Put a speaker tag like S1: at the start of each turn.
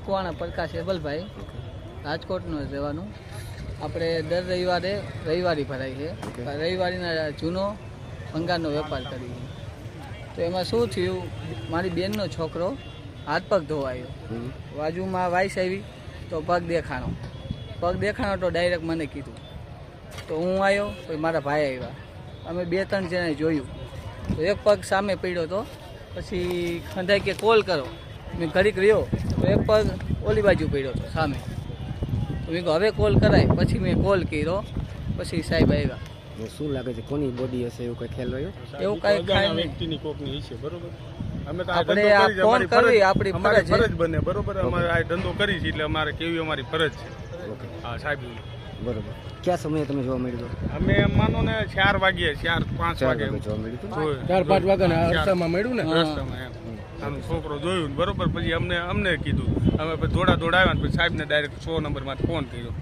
S1: મકવાણા પ્રકાશ એબલભાઈ રાજકોટનું જ રહેવાનું. આપણે દર રવિવારે રવિવારી ભરાય છે. રવિવારીના જૂનો ભંગારનો વેપાર કરીએ. તો એમાં શું થયું? મારી બેનનો છોકરો હાથ પગ ધોવાયો. બાજુમાં વાઈસ આવી તો પગ દેખાણો. પગ દેખાણો તો ડાયરેક્ટ મને કીધું. તો હું આવ્યો પછી મારા ભાઈ આવ્યા. અમે બે ત્રણ જણાએ જોયું. તો એક પગ સામે પડ્યો તો પછી ખંધાઈ કે કોલ કરો. મેં ઘડીક રહ્યો તો એક પગ ઓલી બાજુ પડ્યો હતો સામે. તો મેં હવે કોલ કરાય. પછી મેં કોલ કર્યો પછી સાહેબ આવ્યા.
S2: શું લાગે છે કોની બોડી હશે એવું કઈ ખ્યાલ રહ્યો
S1: એવું કઈ ખાય
S3: વ્યક્તિની કોકની હશે બરોબર? અમે તો
S1: આપણે આ ફોન કરવી આપણી ફરજ
S3: ફરજ બને બરોબર? અમારે આ ધંધો કરી છે એટલે અમારે કેવી અમારી ફરજ છે.
S2: ઓકે.
S3: હા સાહેબ.
S2: બરોબર. ક્યાં સમયે તમે જોવા મળ્યું?
S3: અમે એમ માનો ને ચાર વાગ્યે ચાર પાંચ વાગે
S2: વાગે જોવા મળ્યું.
S4: ચાર પાંચ વાગ્યાના રસ્તામાં મળ્યું ને?
S3: રસ્તામાં એમ. આમ છોકરો જોયું બરોબર, પછી અમને અમને કીધું. અમે પછી દોડા દોડાવ્યા પછી સાહેબને ડાયરેક્ટ છ નંબરમાં ફોન કર્યો.